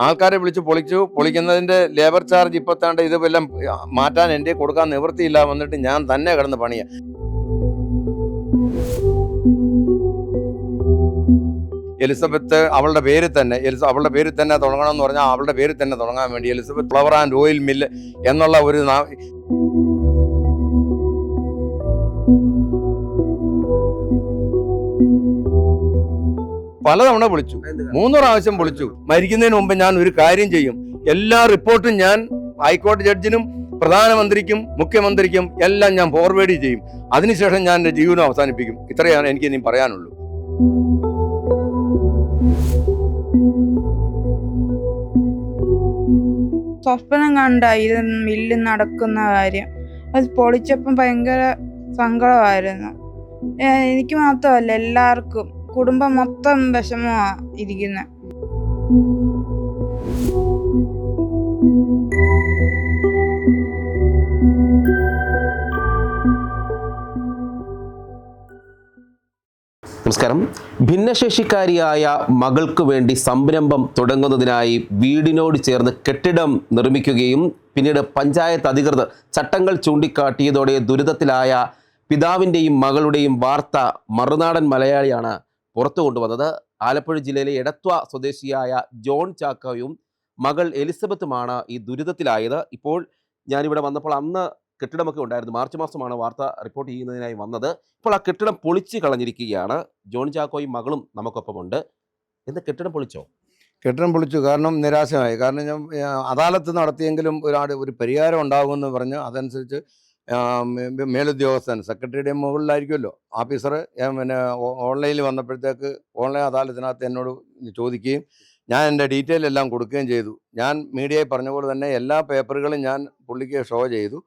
ആൾക്കാരെ വിളിച്ച് പൊളിച്ചു. പൊളിക്കുന്നതിന്റെ ലേബർ ചാർജ് ഇപ്പത്താണ്ട് ഇതെല്ലാം മാറ്റാൻ എന്റെ കൊടുക്കാൻ നിവൃത്തിയില്ല വന്നിട്ട് ഞാൻ തന്നെ കിടന്ന് പണിയാ. എലിസബത്ത് അവളുടെ പേര് തന്നെ എലിസ അവളുടെ പേരിൽ തന്നെ തുടങ്ങണം എന്ന് പറഞ്ഞാൽ അവളുടെ പേരിൽ തന്നെ തുടങ്ങാൻ വേണ്ടി Elizabeth flower and oil mill എന്നുള്ള ഒരു പലതവണ വിളിച്ചു. മൂന്ന് പ്രാവശ്യം വിളിച്ചു. മരിക്കുന്നതിന് മുമ്പ് ഞാൻ ഒരു കാര്യം ചെയ്യും. എല്ലാ റിപ്പോർട്ടും ഞാൻ ഹൈക്കോടതി ജഡ്ജിനും പ്രധാനമന്ത്രിക്കും മുഖ്യമന്ത്രിക്കും എല്ലാം ഞാൻ ഫോർവേഡ് ചെയ്യും. അതിനുശേഷം ഞാൻ എന്റെ ജീവിതം അവസാനിപ്പിക്കും. ഇത്രയാണ് എനിക്ക് ഇനി പറയാനുള്ളൂ. സ്വപ്നം കണ്ട ഇത് മില്ല് നടക്കുന്ന കാര്യം. അത് പൊളിച്ചപ്പം ഭയങ്കര സങ്കടമായിരുന്നു. എനിക്ക് മാത്രമല്ല എല്ലാവർക്കും. കുടുംബം മൊത്തം വിഷമമാ ഇരിക്കുന്നത് നമസ്കാരം. ഭിന്നശേഷിക്കാരിയായ മകൾക്ക് വേണ്ടി സംരംഭം തുടങ്ങുന്നതിനായി വീടിനോട് ചേർന്ന് കെട്ടിടം നിർമ്മിക്കുകയും പിന്നീട് പഞ്ചായത്ത് അധികൃതർ ചട്ടങ്ങൾ ചൂണ്ടിക്കാട്ടിയതോടെ ദുരിതത്തിലായ പിതാവിന്റെയും മകളുടെയും വാർത്ത മറുനാടൻ മലയാളിയാണ് പുറത്തു കൊണ്ടുവന്നത്. ആലപ്പുഴ ജില്ലയിലെ എടത്വ സ്വദേശിയായ ജോൺ ചാക്കോയും മകൾ എലിസബത്തുമാണ് ഈ ദുരിതത്തിലായത്. ഇപ്പോൾ ഞാനിവിടെ വന്നപ്പോൾ അന്ന് കെട്ടിടമൊക്കെ ഉണ്ടായിരുന്നു. മാർച്ച് മാസമാണ് വാർത്ത റിപ്പോർട്ട് ചെയ്യുന്നതിനായി വന്നത്. ഇപ്പോൾ ആ കെട്ടിടം പൊളിച്ച് കളഞ്ഞിരിക്കുകയാണ്. ജോൺ ചാക്കോയും മകളും നമുക്കൊപ്പമുണ്ട്. എന്ത് കെട്ടിടം പൊളിച്ചോ? കെട്ടിടം പൊളിച്ചു. കാരണം നിരാശമായി കാരണം ഞാൻ അദാലത്ത് നടത്തിയെങ്കിലും ഒരാട് ഒരു പരിഹാരം ഉണ്ടാകുമെന്ന് പറഞ്ഞ് അതനുസരിച്ച് മേലുദ്യോഗസ്ഥൻ സെക്രട്ടറിയുടെ മുകളിലായിരിക്കുമല്ലോ. ഓഫീസർ പിന്നെ ഓൺലൈനിൽ വന്നപ്പോഴത്തേക്ക് ഓൺലൈൻ അദാലത്തിനകത്ത് എന്നോട് ചോദിക്കുകയും ഞാൻ എന്റെ ഡീറ്റെയിൽ എല്ലാം കൊടുക്കുകയും ചെയ്തു. ഞാൻ മീഡിയയിൽ പറഞ്ഞ പോലെ തന്നെ എല്ലാ പേപ്പറുകളും ഞാൻ പുള്ളിക്ക് ഷോ ചെയ്തു.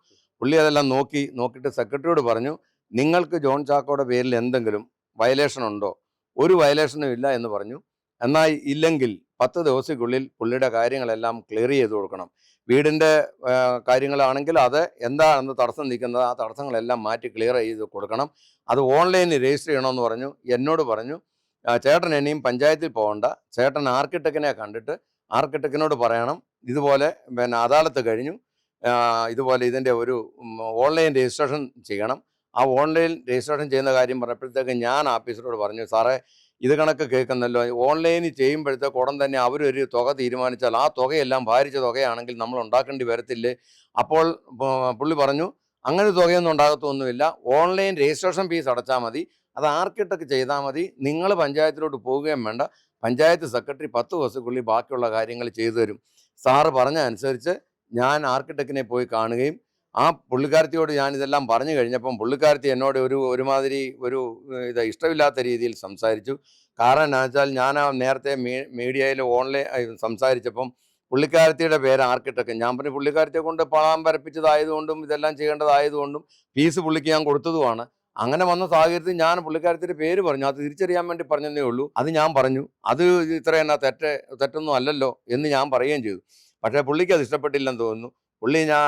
പുള്ളി അതെല്ലാം നോക്കി നോക്കിയിട്ട് സെക്രട്ടറിയോട് പറഞ്ഞു നിങ്ങൾക്ക് ജോൺ ചാക്കോയുടെ പേരിൽ എന്തെങ്കിലും വയലേഷൻ ഉണ്ടോ? ഒരു വയലേഷനും ഇല്ല എന്ന് പറഞ്ഞു. എന്നാൽ ഇല്ലെങ്കിൽ പത്ത് ദിവസത്തിനുള്ളിൽ പുള്ളിയുടെ കാര്യങ്ങളെല്ലാം ക്ലിയർ ചെയ്ത് കൊടുക്കണം. വീടിന്റെ കാര്യങ്ങളാണെങ്കിൽ അത് എന്താണെന്ന് തടസ്സം നിൽക്കുന്നത് ആ തടസ്സങ്ങളെല്ലാം മാറ്റി ക്ലിയർ ചെയ്ത് കൊടുക്കണം. അത് ഓൺലൈനിൽ രജിസ്റ്റർ ചെയ്യണമെന്ന് പറഞ്ഞു എന്നോട് പറഞ്ഞു ചേട്ടൻ ഇനിയും പഞ്ചായത്തിൽ പോകണ്ട. ചേട്ടൻ ആർക്കിടെക്റ്റിനെ കണ്ടിട്ട് ആർക്കിടെക്റ്റിനോട് പറയണം ഇതുപോലെ പിന്നെ അദാലത്ത് കഴിഞ്ഞു ഇതുപോലെ ഇതിന്റെ ഒരു ഓൺലൈൻ രജിസ്ട്രേഷൻ ചെയ്യണം. ആ ഓൺലൈൻ രജിസ്ട്രേഷൻ ചെയ്യുന്ന കാര്യം പറഞ്ഞപ്പോഴത്തേക്ക് ഞാൻ ഓഫീസറോട് പറഞ്ഞു സാറേ ഇത് കണക്ക് കേൾക്കുന്നല്ലോ. ഓൺലൈനിൽ ചെയ്യുമ്പോഴത്തേക്ക് ഉടൻ തന്നെ അവരൊരു തുക തീരുമാനിച്ചാൽ ആ തുകയെല്ലാം ഭാരിച്ച തുകയാണെങ്കിൽ നമ്മൾ ഉണ്ടാക്കേണ്ടി വരത്തില്ലേ? അപ്പോൾ പുള്ളി പറഞ്ഞു അങ്ങനെ തുകയൊന്നും ഉണ്ടാകത്തൊന്നുമില്ല. ഓൺലൈൻ രജിസ്ട്രേഷൻ ഫീസ് അടച്ചാൽ മതി. അത് ആർക്കിട്ടൊക്കെ ചെയ്താൽ മതി. നിങ്ങൾ പഞ്ചായത്തിലോട്ട് പോവുകയും വേണ്ട. പഞ്ചായത്ത് സെക്രട്ടറി പത്ത് ദിവസത്തിനുള്ളിൽ ബാക്കിയുള്ള കാര്യങ്ങൾ ചെയ്തു തരും. സാറ് പറഞ്ഞ അനുസരിച്ച് ഞാൻ ആർക്കിടെക്റ്റിനെ പോയി കാണുകയും ആ പുള്ളിക്കാരത്തിയോട് ഞാനിതെല്ലാം പറഞ്ഞു കഴിഞ്ഞപ്പം പുള്ളിക്കാരത്തി എന്നോട് ഒരു ഒരുമാതിരി ഒരു ഇത് ഇഷ്ടമില്ലാത്ത രീതിയിൽ സംസാരിച്ചു. കാരണം എന്നാ വെച്ചാൽ ഞാൻ ആ നേരത്തെ മീഡിയയിൽ ഓൺലൈൻ സംസാരിച്ചപ്പം പുള്ളിക്കാരത്തിയുടെ പേര് ആർക്കിടെക്ട് ഞാൻ പറഞ്ഞു പുള്ളിക്കാരത്തിയെ കൊണ്ട് പണം വരപ്പിച്ചതായതുകൊണ്ടും ഇതെല്ലാം ചെയ്യേണ്ടതായതുകൊണ്ടും ഫീസ് പുള്ളിക്ക് ഞാൻ കൊടുത്തതുമാണ്. അങ്ങനെ വന്ന സാഹചര്യത്തിൽ ഞാൻ പുള്ളിക്കാരത്തിന്റെ പേര് പറഞ്ഞു. അത് തിരിച്ചറിയാൻ വേണ്ടി പറഞ്ഞതേ ഉള്ളൂ. അത് ഞാൻ പറഞ്ഞു. അത് ഇത്ര തെറ്റ് തെറ്റൊന്നും അല്ലല്ലോ എന്ന് ഞാൻ പറയുകയും ചെയ്തു. പക്ഷേ പുള്ളിക്ക് അത് ഇഷ്ടപ്പെട്ടില്ലെന്ന് തോന്നുന്നു. പുള്ളി ഞാൻ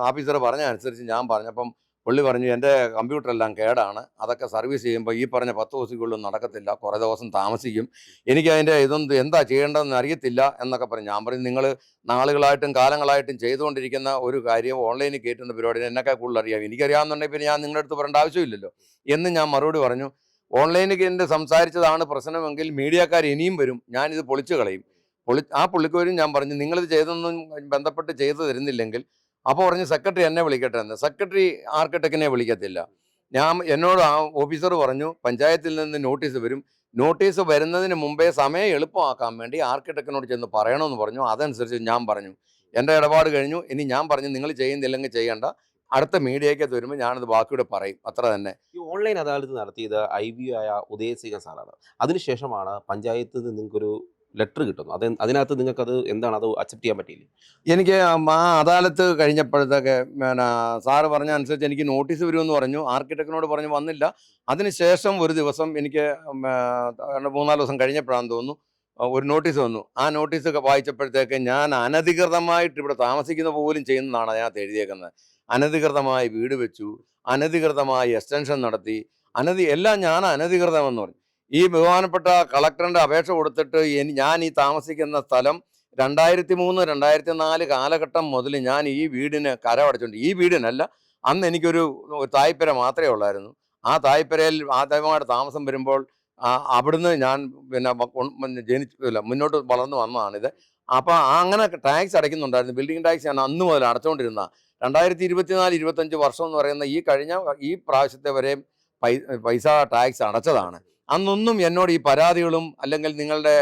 ഓഫീസർ പറഞ്ഞ അനുസരിച്ച് ഞാൻ പറഞ്ഞപ്പം പുള്ളി പറഞ്ഞു എന്റെ കമ്പ്യൂട്ടറെല്ലാം കേടാണ്. അതൊക്കെ സർവീസ് ചെയ്യുമ്പോൾ ഈ പറഞ്ഞ പത്ത് ദിവസത്തിനുള്ളിൽ നടക്കത്തില്ല. കുറേ ദിവസം താമസിക്കും. എനിക്ക് അതിന്റെ ഇതൊന്നും എന്താ ചെയ്യേണ്ടതെന്ന് അറിയത്തില്ല എന്നൊക്കെ പറഞ്ഞു. ഞാൻ പറഞ്ഞു നിങ്ങൾ നാളുകളായിട്ടും കാലങ്ങളായിട്ടും ചെയ്തുകൊണ്ടിരിക്കുന്ന ഒരു കാര്യം ഓൺലൈനിൽ കയറ്റുന്ന പരിപാടി എന്നൊക്കെ കൂടുതൽ അറിയാം. എനിക്കറിയാമെന്നുണ്ടെങ്കിൽ പിന്നെ ഞാൻ നിങ്ങളുടെ അടുത്ത് പറയേണ്ട ആവശ്യമില്ലല്ലോ. എന്ന് ഞാൻ മറുപടി പറഞ്ഞു. ഓൺലൈനിൽ എന്റെ സംസാരിച്ചതാണ് പ്രശ്നമെങ്കിൽ മീഡിയക്കാർ ഇനിയും വരും. ഞാനിത് പൊളിച്ചു കളയും. പൊളി ആ പുള്ളിക്കോരും ഞാൻ പറഞ്ഞു നിങ്ങളിത് ചെയ്തൊന്നും ബന്ധപ്പെട്ട് ചെയ്തു തരുന്നില്ലെങ്കിൽ അപ്പോൾ പറഞ്ഞു സെക്രട്ടറി എന്നെ വിളിക്കട്ടെ എന്ന്. സെക്രട്ടറി ആർക്കിടെക്റ്റിനെ വിളിക്കത്തില്ല. ഞാൻ എന്നോട് ആ ഓഫീസർ പറഞ്ഞു പഞ്ചായത്തിൽ നിന്ന് നോട്ടീസ് വരും. നോട്ടീസ് വരുന്നതിന് മുമ്പേ സമയം എളുപ്പമാക്കാൻ വേണ്ടി ആർക്കിടെക്റ്റിനോട് ചെന്ന് പറയണമെന്ന് പറഞ്ഞു. അതനുസരിച്ച് ഞാൻ പറഞ്ഞു. എന്റെ ഇടപാട് കഴിഞ്ഞു. ഇനി ഞാൻ പറഞ്ഞു നിങ്ങൾ ചെയ്യുന്നില്ലെങ്കിൽ ചെയ്യേണ്ട. അടുത്ത മീഡിയയ്ക്കകത്ത് വരുമ്പോൾ ഞാനത് ബാക്കിയുടെ പറയും. അത്ര തന്നെ. ഈ ഓൺലൈൻ അദാലത്ത് നടത്തിയത് ഐ ബി ആയ ഉദയസിംഗ സാറാണ്. അതിനുശേഷമാണ് പഞ്ചായത്തിൽ നിന്ന് നിങ്ങൾക്കൊരു ലെറ്റർ കിട്ടുന്നു. അത് അതിനകത്ത് അത് എന്താണ്? അത് അക്സെപ്റ്റ് ചെയ്യാൻ പറ്റിയില്ല? എനിക്ക് ആ അദാലത്ത് കഴിഞ്ഞപ്പോഴത്തേക്ക് പിന്നെ സാറ് പറഞ്ഞ അനുസരിച്ച് എനിക്ക് നോട്ടീസ് വരുമെന്ന് പറഞ്ഞു. ആർക്കിടെക്റ്റിനോട് പറഞ്ഞു വന്നില്ല. അതിനുശേഷം ഒരു ദിവസം എനിക്ക് മൂന്നാൽ ദിവസം കഴിഞ്ഞപ്പോഴാണെന്ന് തോന്നുന്നു ഒരു നോട്ടീസ് വന്നു. ആ നോട്ടീസ് ഒക്കെ വായിച്ചപ്പോഴത്തേക്ക് ഞാൻ അനധികൃതമായിട്ട് ഇവിടെ താമസിക്കുന്ന പോലും ചെയ്യുന്നതാണ് അതിനകത്ത് എഴുതിയേക്കുന്നത്. അനധികൃതമായി വീട് വെച്ചു അനധികൃതമായി എക്സ്റ്റൻഷൻ നടത്തി അനധി എല്ലാം ഞാൻ അനധികൃതമെന്ന് പറഞ്ഞു. ഈ ബഹുമാനപ്പെട്ട കളക്ടറിന്റെ അപേക്ഷ കൊടുത്തിട്ട് ഞാൻ ഈ താമസിക്കുന്ന സ്ഥലം രണ്ടായിരത്തി മൂന്ന് രണ്ടായിരത്തി നാല് കാലഘട്ടം മുതൽ ഞാൻ ഈ വീടിന് കരമടച്ചുകൊണ്ട് ഈ വീടിനല്ല അന്ന് എനിക്കൊരു തായ്പര മാത്രമേ ഉള്ളായിരുന്നു. ആ തായ്പരയിൽ ആദ്യമായിട്ട് താമസം വരുമ്പോൾ അവിടുന്ന് ഞാൻ പിന്നെ ജനിച്ചു മുന്നോട്ട് വളർന്നു വന്നതാണിത്. അപ്പോൾ അങ്ങനെ ടാക്സ് അടയ്ക്കുന്നുണ്ടായിരുന്നു. ബിൽഡിംഗ് ടാക്സ് ഞാൻ അന്ന് മുതൽ അടച്ചുകൊണ്ടിരുന്ന രണ്ടായിരത്തി ഇരുപത്തിനാല് ഇരുപത്തഞ്ച് വർഷം എന്ന് പറയുന്ന ഈ കഴിഞ്ഞ ഈ പ്രാവശ്യത്തെ വരെയും പൈസ ടാക്സ് അടച്ചതാണ്. അന്നൊന്നും എന്നോട് ഈ പരാതികളും അല്ലെങ്കിൽ നിങ്ങളുടെ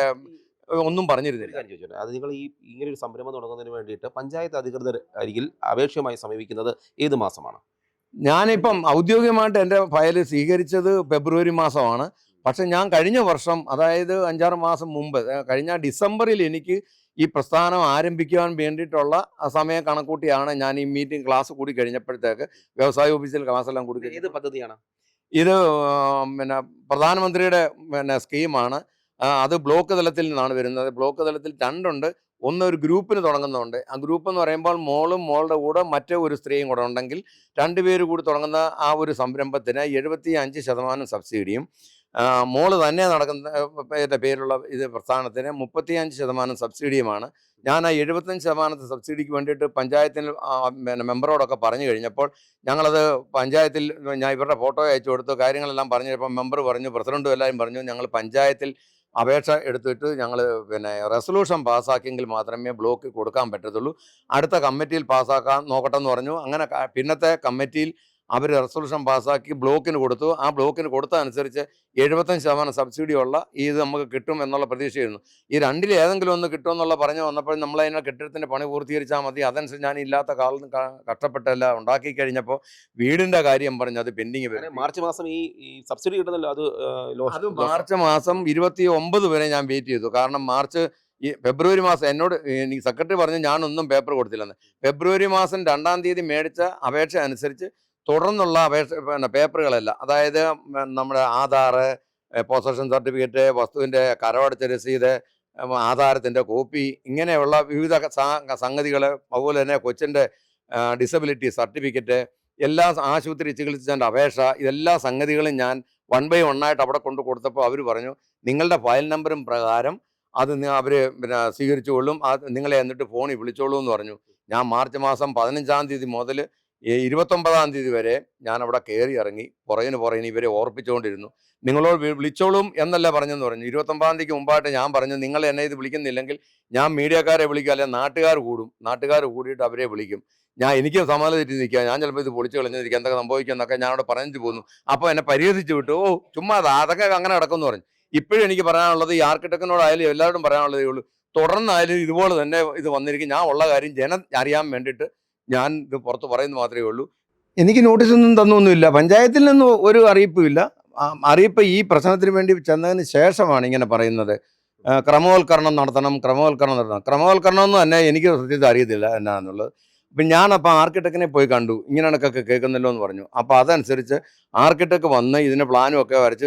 ഒന്നും പറഞ്ഞിരുന്നില്ല. അത് നിങ്ങൾ ഈ ഇങ്ങനെ ഒരു സംരംഭം തുടങ്ങുന്നതിന് വേണ്ടിയിട്ട് പഞ്ചായത്ത് അധികൃതർ അരികിൽ അപേക്ഷയുമായി സമീപിക്കുന്നത് ഏത് മാസമാണ്? ഞാനിപ്പം ഔദ്യോഗികമായിട്ട് എന്റെ ഫയൽ സ്വീകരിച്ചത് ഫെബ്രുവരി മാസമാണ്. പക്ഷെ ഞാൻ കഴിഞ്ഞ വർഷം അതായത് അഞ്ചാറ് മാസം മുമ്പ് കഴിഞ്ഞ ഡിസംബറിൽ എനിക്ക് ഈ പ്രസ്ഥാനം ആരംഭിക്കുവാൻ വേണ്ടിയിട്ടുള്ള സമയം കണക്കൂട്ടിയാണ് ഞാൻ ഈ മീറ്റിംഗ് ക്ലാസ് കൂടി കഴിഞ്ഞപ്പോഴത്തേക്ക് വ്യവസായ ഓഫീസിൽ ക്ലാസ് എല്ലാം കൂടി ഏത് പദ്ധതിയാണ്? ഇത് പിന്നെ പ്രധാനമന്ത്രിയുടെ പിന്നെ സ്കീമാണ്. അത് ബ്ലോക്ക് തലത്തിൽ നിന്നാണ് വരുന്നത്. ബ്ലോക്ക് തലത്തിൽ രണ്ടുണ്ട്. ഒന്ന് ഒരു ഗ്രൂപ്പിന് തുടങ്ങുന്നുണ്ട്. ആ ഗ്രൂപ്പ് എന്ന് പറയുമ്പോൾ മോളും മോളുടെ കൂടെ മറ്റേ ഒരു സ്ത്രീയും കൂടെ ഉണ്ടെങ്കിൽ രണ്ടുപേര് കൂടി തുടങ്ങുന്ന ആ ഒരു സംരംഭത്തിന് എഴുപത്തി അഞ്ച് ശതമാനം സബ്സിഡിയും മോൾ തന്നെ നടക്കുന്ന പേരുള്ള ഇത് പ്രസ്ഥാനത്തിന് മുപ്പത്തിയഞ്ച് ശതമാനം സബ്സിഡിയുമാണ്. ഞാൻ ആ എഴുപത്തഞ്ച് ശതമാനത്തെ സബ്സിഡിക്ക് വേണ്ടിയിട്ട് പഞ്ചായത്തിൽ പിന്നെ മെമ്പറോടൊക്കെ പറഞ്ഞു കഴിഞ്ഞപ്പോൾ ഞങ്ങളത് പഞ്ചായത്തിൽ ഞാൻ ഇവരുടെ ഫോട്ടോ അയച്ചു കൊടുത്തു കാര്യങ്ങളെല്ലാം പറഞ്ഞപ്പോൾ മെമ്പർ പറഞ്ഞു പ്രസിഡന്റും എല്ലാവരും പറഞ്ഞു ഞങ്ങൾ പഞ്ചായത്തിൽ അപേക്ഷ എടുത്തിട്ട് ഞങ്ങൾ പിന്നെ റെസൊല്യൂഷൻ പാസ്സാക്കിയെങ്കിൽ മാത്രമേ ബ്ലോക്ക് കൊടുക്കാൻ പറ്റത്തുള്ളൂ. അടുത്ത കമ്മിറ്റിയിൽ പാസ്സാക്കാൻ നോക്കട്ടെന്ന് പറഞ്ഞു. അങ്ങനെ പിന്നത്തെ കമ്മിറ്റിയിൽ അവർ റെസൊല്യൂഷൻ പാസ്സാക്കി ബ്ലോക്കിന് കൊടുത്തു. ആ ബ്ലോക്കിന് കൊടുത്തതനുസരിച്ച് എഴുപത്തഞ്ച് ശതമാനം സബ്സിഡിയുള്ള ഇത് നമുക്ക് കിട്ടും എന്നുള്ള പ്രതീക്ഷയായിരുന്നു. ഈ രണ്ടിൽ ഏതെങ്കിലും ഒന്ന് കിട്ടുമെന്നുള്ള പറഞ്ഞു വന്നപ്പോൾ നമ്മൾ അതിനെ കെട്ടിടത്തിന്റെ പണി പൂർത്തീകരിച്ചാൽ മതി. അതനുസരിച്ച് ഞാൻ ഇല്ലാത്ത കാലം കഷ്ടപ്പെട്ടല്ല ഉണ്ടാക്കി കഴിഞ്ഞപ്പോൾ വീടിന്റെ കാര്യം പറഞ്ഞു അത് പെൻഡിങ് വരും. മാർച്ച് മാസം ഈ സബ്സിഡി കിട്ടുന്നല്ലോ അത് അത് മാർച്ച് മാസം ഇരുപത്തി ഒമ്പത് വരെ ഞാൻ വെയിറ്റ് ചെയ്തു. കാരണം മാർച്ച് ഈ ഫെബ്രുവരി മാസം എന്നോട് സെക്രട്ടറി പറഞ്ഞു ഞാനൊന്നും പേപ്പർ കൊടുത്തില്ലെന്ന്. ഫെബ്രുവരി മാസം രണ്ടാം തീയതി മേടിച്ച അപേക്ഷ അനുസരിച്ച് തുടർന്നുള്ള അപേക്ഷ പിന്നെ പേപ്പറുകളല്ല. അതായത് നമ്മുടെ ആധാർ പൊസഷൻ സർട്ടിഫിക്കറ്റ് വസ്തുവിന്റെ കരമടച്ച രസീത് ആധാരത്തിന്റെ കോപ്പി ഇങ്ങനെയുള്ള വിവിധ സംഗതികൾ അതുപോലെ തന്നെ കൊച്ചിന്റെ ഡിസബിലിറ്റി സർട്ടിഫിക്കറ്റ് എല്ലാ ആശുപത്രി ചികിത്സിച്ചതിന്റെ അപേക്ഷ ഇതെല്ലാ സംഗതികളും ഞാൻ വൺ ബൈ ആയിട്ട് അവിടെ കൊണ്ട് കൊടുത്തപ്പോൾ അവർ പറഞ്ഞു നിങ്ങളുടെ ഫയൽ നമ്പറും പ്രകാരം അത് അവർ പിന്നെ സ്വീകരിച്ചുകൊള്ളും അത് നിങ്ങളെ എന്നിട്ട് ഫോണിൽ വിളിച്ചോളൂ എന്ന് പറഞ്ഞു. ഞാൻ മാർച്ച് മാസം പതിനഞ്ചാം തീയതി മുതൽ ഇരുപത്തൊമ്പതാം തീയതി വരെ ഞാൻ അവിടെ കയറി ഇറങ്ങി പുറകിന് പുറകിന് ഇവരെ ഓർപ്പിച്ചുകൊണ്ടിരുന്നു. നിങ്ങളോട് വിളിച്ചോളും എന്നല്ല പറഞ്ഞെന്ന് പറഞ്ഞു. ഇരുപത്തൊമ്പതാം തീയതിക്ക് മുമ്പായിട്ട് ഞാൻ പറഞ്ഞു നിങ്ങൾ എന്നെ ഇത് വിളിക്കുന്നില്ലെങ്കിൽ ഞാൻ മീഡിയക്കാരെ വിളിക്കുക അല്ലെങ്കിൽ നാട്ടുകാർ കൂടും. നാട്ടുകാർ കൂടിയിട്ട് അവരെ വിളിക്കും. ഞാൻ എനിക്ക് സമാധാനം തെറ്റി നിൽക്കുക. ഞാൻ ചിലപ്പോൾ ഇത് പൊളിച്ചു കളഞ്ഞിരിക്കുക എന്തൊക്കെ സംഭവിക്കും എന്നൊക്കെ ഞാൻ അവിടെ പറഞ്ഞു പോകുന്നു അപ്പോൾ എന്നെ പരിഹസിച്ച് വിട്ടു. ഓ ചുമ്മാ അത്. അതൊക്കെ അങ്ങനെ നടക്കുമെന്ന് പറഞ്ഞു. ഇപ്പോഴും എനിക്ക് പറയാനുള്ളത് ഈ ആർക്കിടെക്റ്റിനോടായാലും എല്ലാവരോടും പറയാനുള്ളതേ ഉള്ളൂ. തുടർന്നായാലും ഇതുപോലെ തന്നെ ഇത് വന്നിരിക്കും. ഞാൻ ഉള്ള കാര്യം ജനം അറിയാൻ വേണ്ടിയിട്ട് ഞാൻ ഇത് പുറത്ത് പറയുന്നത് മാത്രമേ ഉള്ളൂ. എനിക്ക് നോട്ടീസൊന്നും തന്നൊന്നുമില്ല. പഞ്ചായത്തിൽ നിന്നും ഒരു അറിയിപ്പും ഇല്ല. അറിയിപ്പ് ഈ പ്രശ്നത്തിന് വേണ്ടി ചെന്നതിന് ശേഷമാണ് ഇങ്ങനെ പറയുന്നത്. ക്രമവൽക്കരണം നടത്തണം ക്രമവൽക്കരണം നടത്തണം. ക്രമവൽക്കരണം എന്ന് തന്നെ എനിക്ക് സത്യത്തിൽ അറിയത്തില്ല എന്നാന്നുള്ളത്. അപ്പം ഞാനപ്പോൾ ആർക്കിടെക്റ്റിനെ പോയി കണ്ടു. ഇങ്ങനെ കണക്കൊക്കെ കേൾക്കുന്നല്ലോ എന്ന് പറഞ്ഞു. അപ്പോൾ അതനുസരിച്ച് ആർക്കിടെക്ട് വന്ന് ഇതിന് പ്ലാനും ഒക്കെ വരച്ച്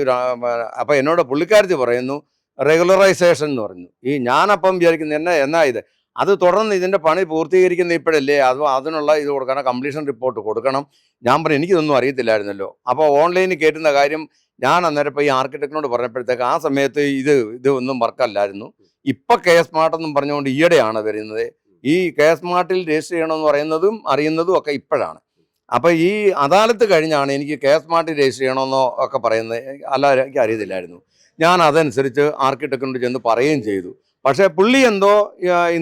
അപ്പോൾ എന്നോട് പുള്ളിക്കാരത്തി പറയുന്നു റെഗുലറൈസേഷൻ എന്ന് പറഞ്ഞു. ഈ ഞാനപ്പം വിചാരിക്കുന്നത് എന്നാ എന്നാ ഇത്? അത് തുടർന്ന് ഇതിന്റെ പണി പൂർത്തീകരിക്കുന്ന ഇപ്പോഴല്ലേ? അത് അതിനുള്ള ഇത് കൊടുക്കണം കംപ്ലീഷൻ റിപ്പോർട്ട് കൊടുക്കണം. ഞാൻ പറഞ്ഞു എനിക്കിതൊന്നും അറിയത്തില്ലായിരുന്നല്ലോ. അപ്പോൾ ഓൺലൈനിൽ കയറ്റുന്ന കാര്യം ഞാൻ അന്നേരം ഇപ്പോൾ ഈ ആർക്കിടെക്റ്റിനോട് പറഞ്ഞപ്പോഴത്തേക്ക് ആ സമയത്ത് ഇത് ഇത് ഒന്നും വർക്കല്ലായിരുന്നു ഇപ്പം കെ എസ് എന്നും പറഞ്ഞുകൊണ്ട് ഈയിടെയാണ് വരുന്നത്. ഈ കെ എസ് മാർട്ടിൽ രജിസ്റ്റർ ചെയ്യണമെന്ന് പറയുന്നതും അറിയുന്നതും ഒക്കെ ഇപ്പോഴാണ്. അപ്പോൾ ഈ അദാലത്ത് കഴിഞ്ഞാണ് എനിക്ക് കെ എസ് മാർട്ടിൽ രജിസ്റ്റർ ചെയ്യണമെന്നോ ഒക്കെ പറയുന്നത്. അല്ല എനിക്ക് അറിയത്തില്ലായിരുന്നു. ഞാൻ അതനുസരിച്ച് ആർക്കിടെക്റ്റിനോട് ചെന്ന് പറയുകയും ചെയ്തു. പക്ഷേ പുള്ളി എന്തോ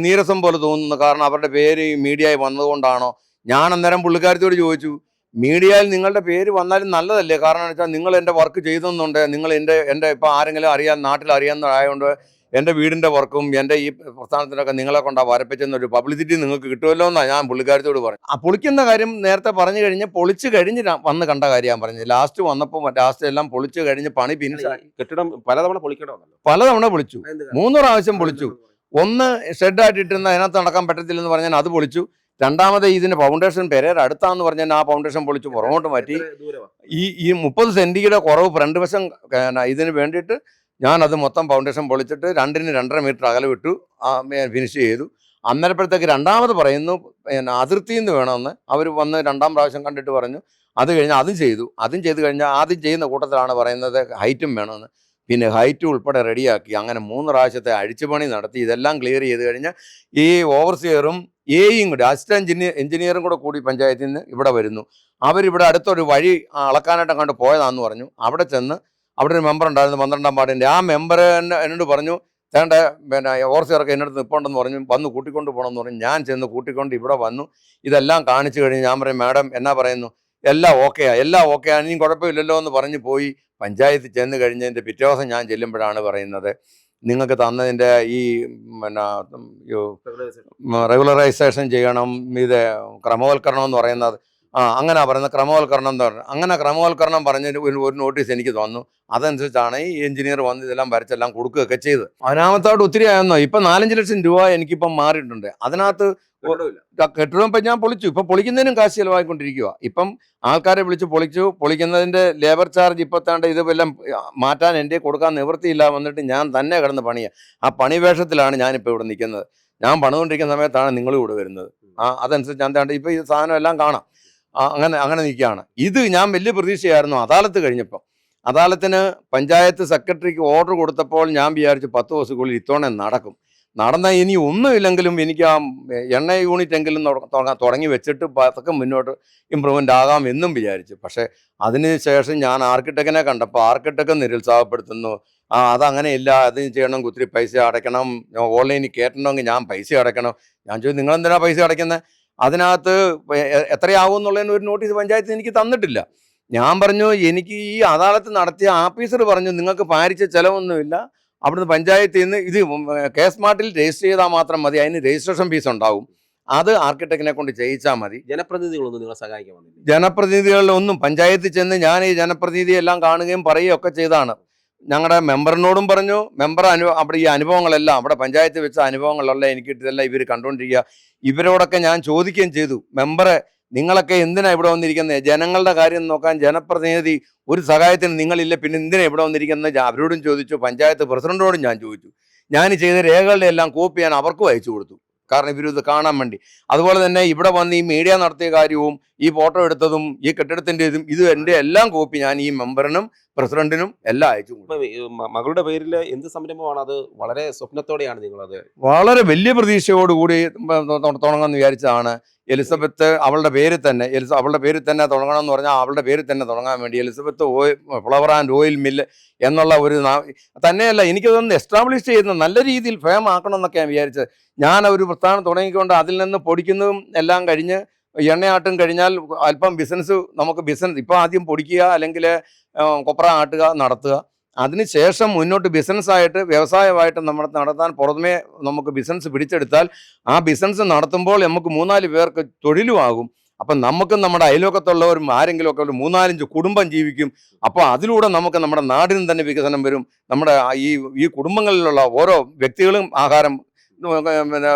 നീരസം പോലെ തോന്നുന്നു. കാരണം അവരുടെ പേര് മീഡിയയിൽ വന്നതുകൊണ്ടാണോ? ഞാൻ അന്നേരം പുള്ളിക്കാരത്തോട് ചോദിച്ചു മീഡിയയിൽ നിങ്ങളുടെ പേര് വന്നാലും നല്ലതല്ലേ? കാരണം വെച്ചാൽ നിങ്ങൾ എന്റെ വർക്ക് ചെയ്തെന്നുണ്ട് നിങ്ങൾ എന്റെ എന്റെ ഇപ്പോൾ ആരെങ്കിലും അറിയാൻ നാട്ടിൽ അറിയാവുന്നതായതുകൊണ്ട് എന്റെ വീടിന്റെ വർക്കും എന്റെ ഈ പ്രസ്ഥാനത്തിനൊക്കെ നിങ്ങളെ കൊണ്ടാ വരപ്പിച്ചെന്നൊരു പബ്ലിസിറ്റി നിങ്ങൾക്ക് കിട്ടുമല്ലോ എന്നാണ് ഞാൻ പുള്ളിക്കാരത്തോട് പറഞ്ഞു ആ പൊളിക്കുന്ന കാര്യം നേരത്തെ പറഞ്ഞു കഴിഞ്ഞ് പൊളിച്ച് കഴിഞ്ഞ് വന്ന് കണ്ട കാര്യം ഞാൻ പറഞ്ഞത്. ലാസ്റ്റ് വന്നപ്പോൾ ലാസ്റ്റ് എല്ലാം പൊളിച്ച് കഴിഞ്ഞ് പണി പിന്നെ കെട്ടിടം പലതവണ പൊളിക്കണമെന്നല്ലോ. പലതവണ പൊളിച്ചു. മൂന്ന് പ്രാവശ്യം പൊളിച്ചു. ഒന്ന് ഷെഡായിട്ടിരുന്ന അതിനകത്ത് നടക്കാൻ പറ്റത്തില്ലെന്ന് പറഞ്ഞാൽ അത് പൊളിച്ചു. രണ്ടാമത് ഇതിന് ഫൗണ്ടേഷൻ പെരേര അടുത്താന്ന് പറഞ്ഞാൽ ആ ഫൗണ്ടേഷൻ പൊളിച്ച് പുറകോട്ട് മാറ്റി. ഈ ഈ മുപ്പത് സെന്റിയുടെ കുറവ് ഫ്രണ്ട് വശം ഇതിന് വേണ്ടിയിട്ട് ഞാൻ അത് മൊത്തം ഫൗണ്ടേഷൻ പൊളിച്ചിട്ട് രണ്ടിന് രണ്ടര മീറ്റർ അകലെ വിട്ടു ഫിനിഷ് ചെയ്തു. അന്നേരപ്പോഴത്തേക്ക് രണ്ടാമത് പറയുന്നു പിന്നെ അതിർത്തിയിൽ നിന്ന് വേണമെന്ന്. അവർ വന്ന് രണ്ടാം പ്രാവശ്യം കണ്ടിട്ട് പറഞ്ഞു. അത് കഴിഞ്ഞാൽ അതും ചെയ്തു. അതും ചെയ്ത് കഴിഞ്ഞാൽ ആദ്യം ചെയ്യുന്ന കൂട്ടത്തിലാണ് പറയുന്നത് ഹൈറ്റും വേണമെന്ന്. പിന്നെ ഹൈറ്റ് ഉൾപ്പെടെ റെഡിയാക്കി. അങ്ങനെ മൂന്ന് പ്രാവശ്യത്തെ അഴിച്ചുപണി നടത്തി. ഇതെല്ലാം ക്ലിയർ ചെയ്ത് കഴിഞ്ഞാൽ ഈ ഓവർസിയറും എയും കൂടി അസിസ്റ്റന്റ് എഞ്ചിനീയർ എഞ്ചിനീയറും കൂടെ കൂടി പഞ്ചായത്തിൽ നിന്ന് ഇവിടെ വരുന്നു. അവരിവിടെ അടുത്തൊരു വഴി അളക്കാനായിട്ട് കണ്ട് പോയതാണെന്ന് പറഞ്ഞു. അവിടെ ചെന്ന് അവിടെ ഒരു മെമ്പർ ഉണ്ടായിരുന്നു പന്ത്രണ്ടാം വാർഡിന്റെ ആ മെമ്പർ എന്നോട് പറഞ്ഞു തേണ്ട പിന്നെ ഓവർസിയറൊക്കെ എന്റെ അടുത്ത് നിൽപ്പുണ്ടെന്ന് പറഞ്ഞു വന്ന് കൂട്ടിക്കൊണ്ട് പോകണമെന്ന് പറഞ്ഞു. ഞാൻ ചെന്ന് കൂട്ടിക്കൊണ്ട് ഇവിടെ വന്നു. ഇതെല്ലാം കാണിച്ചു കഴിഞ്ഞ് ഞാൻ പറയും മാഡം എന്നാ പറയുന്നു? എല്ലാം ഓക്കെയാ എല്ലാം ഓക്കെയാ ഇനിയും കുഴപ്പമില്ലല്ലോ എന്ന് പറഞ്ഞു പോയി. പഞ്ചായത്ത് ചെന്ന് കഴിഞ്ഞതിന്റെ പിറ്റേ ദിവസം ഞാൻ ചെല്ലുമ്പോഴാണ് പറയുന്നത്. നിങ്ങൾക്ക് തന്നതിന്റെ ഈ പിന്നെ റെഗുലറൈസേഷൻ ചെയ്യണം ഇത് ക്രമവൽക്കരണം എന്ന് പറയുന്നത്. ആ അങ്ങനെ പറയുന്നത് ക്രമവൽക്കരണം എന്ന് പറഞ്ഞു. അങ്ങനെ ക്രമവൽക്കരണം പറഞ്ഞ ഒരു ഒരു നോട്ടീസ് എനിക്ക് തന്നു. അതനുസരിച്ചാണ് ഈ എഞ്ചിനീയർ വന്ന് ഇതെല്ലാം വരച്ചെല്ലാം കൊടുക്കുകയൊക്കെ ചെയ്ത്. അതിനാമത്തോട് ഒത്തിരി ആയെന്നോ ഇപ്പം നാലഞ്ച് ലക്ഷം രൂപ എനിക്കിപ്പം മാറിയിട്ടുണ്ട്. അതിനകത്ത് കെട്ടിടം ഇപ്പം ഞാൻ പൊളിച്ചു. ഇപ്പം പൊളിക്കുന്നതിനും കാശ് ചിലവായിക്കൊണ്ടിരിക്കുക ഇപ്പം ആൾക്കാരെ വിളിച്ച് പൊളിച്ചു. പൊളിക്കുന്നതിന്റെ ലേബർ ചാർജ് ഇപ്പത്താണ്ട് ഇത് എല്ലാം മാറ്റാൻ എന്റെ കൊടുക്കാൻ നിവൃത്തിയില്ല വന്നിട്ട് ഞാൻ തന്നെ കിടന്ന് പണിയാ. ആ പണി വേഷത്തിലാണ് ഞാനിപ്പോൾ ഇവിടെ നിൽക്കുന്നത്. ഞാൻ പണിതുകൊണ്ടിരിക്കുന്ന സമയത്താണ് നിങ്ങളും ഇവിടെ വരുന്നത്. ആ അതനുസരിച്ച് ഞാൻ ഇപ്പം ഈ സാധനം എല്ലാം കാണാം. അങ്ങനെ അങ്ങനെ നിൽക്കുകയാണ്. ഇത് ഞാൻ വലിയ പ്രതീക്ഷയായിരുന്നു അദാലത്ത് കഴിഞ്ഞപ്പോൾ. അദാലത്തിന് പഞ്ചായത്ത് സെക്രട്ടറിക്ക് ഓർഡർ കൊടുത്തപ്പോൾ ഞാൻ വിചാരിച്ചു പത്ത് ദിവസത്തിനുള്ളിൽ ഇത്തവണ നടക്കും. നടന്ന ഇനി ഒന്നുമില്ലെങ്കിലും എനിക്ക് ആ എണ്ണ യൂണിറ്റ് എങ്കിലും തുടങ്ങി വെച്ചിട്ട് പതൊക്കെ മുന്നോട്ട് ഇമ്പ്രൂവ്മെന്റ് ആകാം എന്നും വിചാരിച്ചു. പക്ഷേ അതിന് ശേഷം ഞാൻ ആർക്കിടെക്റ്റിനെ കണ്ടപ്പോൾ ആർക്കിടെക്റ്റ് നിരുത്സാഹപ്പെടുത്തുന്നു. ആ അതങ്ങനെയില്ല അത് ചെയ്യണം ഒത്തിരി പൈസ അടയ്ക്കണം ഓൺലൈനിൽ കയറ്റണമെങ്കിൽ ഞാൻ പൈസ അടയ്ക്കണം. ഞാൻ ചോദിച്ചു നിങ്ങളെന്തിനാണ് പൈസ അടയ്ക്കുന്നത് അതിനകത്ത് എത്രയാവും എന്നുള്ളതിന് ഒരു നോട്ടീസ് പഞ്ചായത്ത് എനിക്ക് തന്നിട്ടില്ല. ഞാൻ പറഞ്ഞു എനിക്ക് ഈ അദാലത്ത് നടത്തിയ ആഫീസർ പറഞ്ഞു നിങ്ങൾക്ക് പാരിച്ച ചിലവൊന്നുമില്ല. അവിടുന്ന് പഞ്ചായത്തിൽ നിന്ന് ഇത് കെ സ്മാർട്ടിൽ രജിസ്റ്റർ ചെയ്താൽ മാത്രം മതി. അതിന് രജിസ്ട്രേഷൻ ഫീസ് ഉണ്ടാവും. അത് ആർക്കിടെക്റ്റിനെ കൊണ്ട് ചെയ്യിച്ചാൽ മതി. ജനപ്രതിനിധികളൊന്നും നിങ്ങളെ സഹായിക്കാൻ ജനപ്രതിനിധികളിലൊന്നും പഞ്ചായത്തിൽ ചെന്ന് ഞാൻ ഈ ജനപ്രതിനിധിയെല്ലാം കാണുകയും പറയുകയും ഒക്കെ ചെയ്താണ് ഞങ്ങളുടെ മെമ്പറിനോടും പറഞ്ഞു. മെമ്പർ അനു അവിടെ ഈ അനുഭവങ്ങളെല്ലാം അവിടെ പഞ്ചായത്ത് വെച്ച അനുഭവങ്ങളെല്ലാം എനിക്ക് ഇതെല്ലാം ഇവർ കണ്ടുകൊണ്ടിരിക്കുക ഇവരോടൊക്കെ ഞാൻ ചോദിക്കുകയും ചെയ്തു. മെമ്പറെ നിങ്ങളൊക്കെ എന്തിനാ ഇവിടെ വന്നിരിക്കുന്നത് ജനങ്ങളുടെ കാര്യം നോക്കാൻ ജനപ്രതിനിധി ഒരു സഹായത്തിന് നിങ്ങളില്ല പിന്നെ എന്തിനാ ഇവിടെ വന്നിരിക്കുന്നത് അവരോടും ചോദിച്ചു. പഞ്ചായത്ത് പ്രസിഡന്റോടും ഞാൻ ചോദിച്ചു. ഞാൻ ചെയ്ത രേഖകളുടെ എല്ലാം കോപ്പി ഞാൻ അവർക്കും അയച്ചു കൊടുത്തു. കാരണം ഇവരിത് കാണാൻ വേണ്ടി. അതുപോലെ തന്നെ ഇവിടെ വന്ന് ഈ മീഡിയ നടത്തിയ കാര്യവും ഈ ഫോട്ടോ എടുത്തതും ഈ കെട്ടിടത്തിന്റെ ഇതും ഇത് എന്റെ എല്ലാം കോപ്പി ഞാൻ ഈ മെമ്പറിനും പ്രസിഡന്റിനും എല്ലാം അയച്ചു മകളുടെ പേരിൽ എന്ത് സംരംഭമാണ് അത് വളരെ സ്വപ്നത്തോടെയാണ് നിങ്ങളത്? വളരെ വലിയ പ്രതീക്ഷയോടുകൂടി തുടങ്ങാമെന്ന് വിചാരിച്ചതാണ്. എലിസബത്ത് അവളുടെ പേരിൽ തന്നെ എലിസ അവളുടെ പേരിൽ തന്നെ തുടങ്ങണം എന്ന് പറഞ്ഞാൽ അവളുടെ പേരിൽ തന്നെ തുടങ്ങാൻ വേണ്ടി Elizabeth oil flower and oil mill എന്നുള്ള ഒരു തന്നെയല്ല എനിക്കതൊന്ന് എസ്റ്റാബ്ലിഷ് ചെയ്യുന്ന നല്ല രീതിയിൽ ഫേം ആക്കണം എന്നൊക്കെ ഞാൻ വിചാരിച്ചത്. ഞാൻ ഒരു പ്രസ്ഥാനം തുടങ്ങിക്കൊണ്ട് അതിൽ നിന്ന് പൊടിക്കുന്നതും എല്ലാം കഴിഞ്ഞ് എണ്ണയാട്ടും കഴിഞ്ഞാൽ അല്പം ബിസിനസ് നമുക്ക് ബിസിനസ് ഇപ്പോൾ ആദ്യം പൊടിക്കുക അല്ലെങ്കിൽ കൊപ്ര ആട്ടുക നടത്തുക. അതിനുശേഷം മുന്നോട്ട് ബിസിനസ്സായിട്ട് വ്യവസായമായിട്ട് നമ്മൾ നടത്താൻ പുറമേ നമുക്ക് ബിസിനസ് പിടിച്ചെടുത്താൽ ആ ബിസിനസ് നടത്തുമ്പോൾ നമുക്ക് മൂന്നാൽ പേർക്ക് തൊഴിലുമാകും. അപ്പം നമുക്കും നമ്മുടെ അയൽവക്കത്തുള്ളവരും ആരെങ്കിലും ഒക്കെ ഒരു മൂന്നാലഞ്ച് കുടുംബം ജീവിക്കും. അപ്പോൾ അതിലൂടെ നമുക്ക് നമ്മുടെ നാടിനും തന്നെ വികസനം വരും. നമ്മുടെ ഈ ഈ കുടുംബങ്ങളിലുള്ള ഓരോ വ്യക്തികളും ആഹാരം പിന്നെ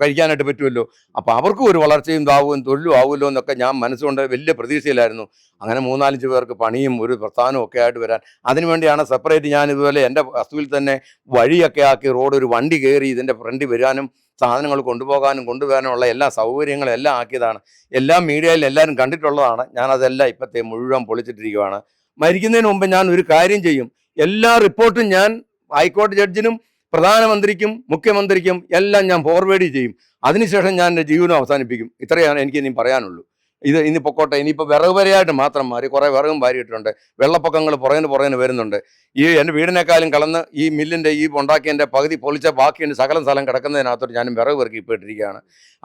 കഴിക്കാനായിട്ട് പറ്റുമല്ലോ. അപ്പോൾ അവർക്കും ഒരു വളർച്ചയും ഇതാവും തൊഴിലും ആവുമല്ലോ എന്നൊക്കെ ഞാൻ മനസ്സുകൊണ്ട് വലിയ പ്രതീക്ഷയിലായിരുന്നു. അങ്ങനെ മൂന്നാലഞ്ച് പേർക്ക് പണിയും ഒരു പ്രസ്ഥാനവും ഒക്കെ ആയിട്ട് വരാൻ. അതിനുവേണ്ടിയാണ് സെപ്പറേറ്റ് ഞാൻ ഇതുപോലെ എന്റെ വസ്തുവിൽ തന്നെ വഴിയൊക്കെ ആക്കി റോഡ് ഒരു വണ്ടി കയറി ഇതിന്റെ ഫ്രണ്ടിൽ വരാനും സാധനങ്ങൾ കൊണ്ടുപോകാനും കൊണ്ടുവരാനുമുള്ള എല്ലാ സൗകര്യങ്ങളും എല്ലാം ആക്കിയതാണ്. എല്ലാം മീഡിയയിൽ എല്ലാവരും കണ്ടിട്ടുള്ളതാണ്. ഞാനതെല്ലാം ഇപ്പോഴത്തെ മുഴുവൻ പൊളിച്ചിട്ടിരിക്കുകയാണ് മരിക്കുന്നതിന് മുമ്പ് ഞാൻ ഒരു കാര്യം ചെയ്യും. എല്ലാ റിപ്പോർട്ടും ഞാൻ ഹൈക്കോടതി ജഡ്ജിനും പ്രധാനമന്ത്രിക്കും മുഖ്യമന്ത്രിക്കും എല്ലാം ഞാൻ ഫോർവേഡ് ചെയ്യും. അതിനുശേഷം ഞാൻ എന്റെ ജീവനം അവസാനിപ്പിക്കും. ഇത്രയാണ് എനിക്ക് ഇനി പറയാനുള്ളൂ. ഇത് ഇനി പൊക്കോട്ടെ. ഇനിയിപ്പോൾ വിറക് വരെയായിട്ട് മാത്രം മാറി കുറേ വിറകും വാരിയിട്ടുണ്ട്. വെള്ളപ്പൊക്കങ്ങൾ പുറകിന് പുറകിന് വരുന്നുണ്ട്. ഈ എന്റെ വീടിനേക്കാളും കളന്ന് ഈ മില്ലിന്റെ ഈ ഉണ്ടാക്കിയതിന്റെ പകുതി പൊളിച്ച ബാക്കിയുണ്ട്. സകലം സ്ഥലം കിടക്കുന്നതിനകത്തോട്ട് ഞാനും വിറക് പെറുക്കി ഇപ്പോൾ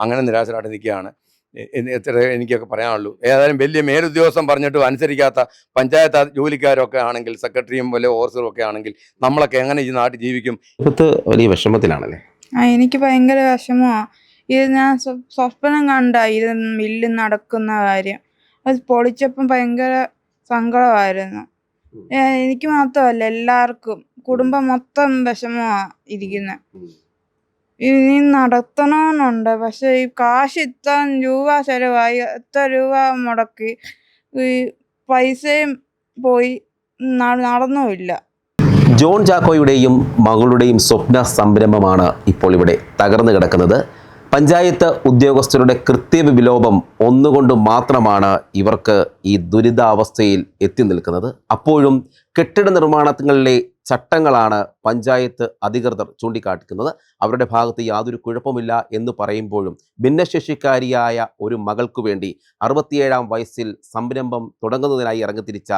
അങ്ങനെ നിരാശരായിട്ട് നിൽക്കുകയാണ്. എത്ര എനിക്കൊക്കെ പറയാനുള്ളൂ. ഏതായാലും വലിയ മേലുദ്യോഗസ്ഥൻ പറഞ്ഞിട്ടും അനുസരിക്കാത്ത പഞ്ചായത്ത് ജോലിക്കാരൊക്കെ ആണെങ്കിൽ സെക്രട്ടറിയും പോലെ ഓഫീസറും ഒക്കെ ആണെങ്കിൽ നമ്മളൊക്കെ എങ്ങനെ ഈ നാട്ടിൽ ജീവിക്കും? വലിയ വിഷമത്തിലാണല്ലേ? ആ എനിക്ക് ഭയങ്കര വിഷമമാണ് ഇത് ഞാൻ സ്വപ്നം കണ്ട ഇത് മില്ല് നടക്കുന്ന കാര്യം. അത് പൊളിച്ചപ്പം ഭയങ്കര സങ്കടമായിരുന്നു. എനിക്ക് മാത്രമല്ല എല്ലാവർക്കും. കുടുംബം മൊത്തം വിഷമമാണ് ഇരിക്കുന്നത് ഇനി നടത്തണമെന്നുണ്ട് പക്ഷെ ഈ കാശ് ഇത്ര രൂപ ചെലവായി എത്ര രൂപ മുടക്കി ഈ പൈസയും പോയി നടന്നുമില്ല. ജോൺ ചാക്കോയുടെയും മകളുടെയും സ്വപ്ന സംരംഭമാണ് ഇപ്പോൾ ഇവിടെ തകർന്നു കിടക്കുന്നത്. പഞ്ചായത്ത് ഉദ്യോഗസ്ഥരുടെ കൃത്യ വിലോപം ഒന്നുകൊണ്ട് മാത്രമാണ് ഇവർക്ക് ഈ ദുരിതാവസ്ഥയിൽ എത്തി നിൽക്കുന്നത്. അപ്പോഴും കെട്ടിട നിർമ്മാണങ്ങളിലെ ചട്ടങ്ങളാണ് പഞ്ചായത്ത് അധികൃതർ ചൂണ്ടിക്കാട്ടിക്കുന്നത്. അവരുടെ ഭാഗത്ത് യാതൊരു കുഴപ്പമില്ല എന്ന് പറയുമ്പോഴും ഭിന്നശേഷിക്കാരിയായ ഒരു മകൾക്കു വേണ്ടി അറുപത്തിയേഴാം വയസ്സിൽ സംരംഭം തുടങ്ങുന്നതിനായി ഇറങ്ങിത്തിരിച്ച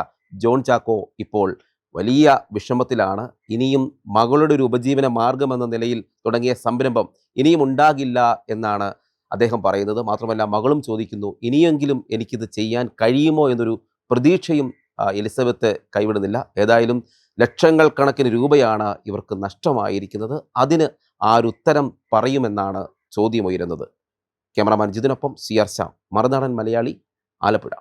ജോൺ ചാക്കോ ഇപ്പോൾ വലിയ വിഷമത്തിലാണ്. ഇനിയും മകളുടെ ഒരു ഉപജീവന മാർഗമെന്ന നിലയിൽ തുടങ്ങിയ സംരംഭം ഇനിയും ഉണ്ടാകില്ല എന്നാണ് അദ്ദേഹം പറയുന്നത്. മാത്രമല്ല മകളും ചോദിക്കുന്നു ഇനിയെങ്കിലും എനിക്കിത് ചെയ്യാൻ കഴിയുമോ? എന്നൊരു പ്രതീക്ഷയും എലിസബത്ത് കൈവിടുന്നില്ല. ഏതായാലും ലക്ഷങ്ങൾ കണക്കിന് രൂപയാണ് ഇവർക്ക് നഷ്ടമായിരിക്കുന്നത്. അതിന് ആരുത്തരം പറയുമെന്നാണ് ചോദ്യമുയരുന്നത് ക്യാമറാമാൻ ജിതിനൊപ്പം സി ആർ ശ്യാം. മറുനാടൻ മലയാളി ആലപ്പുഴ.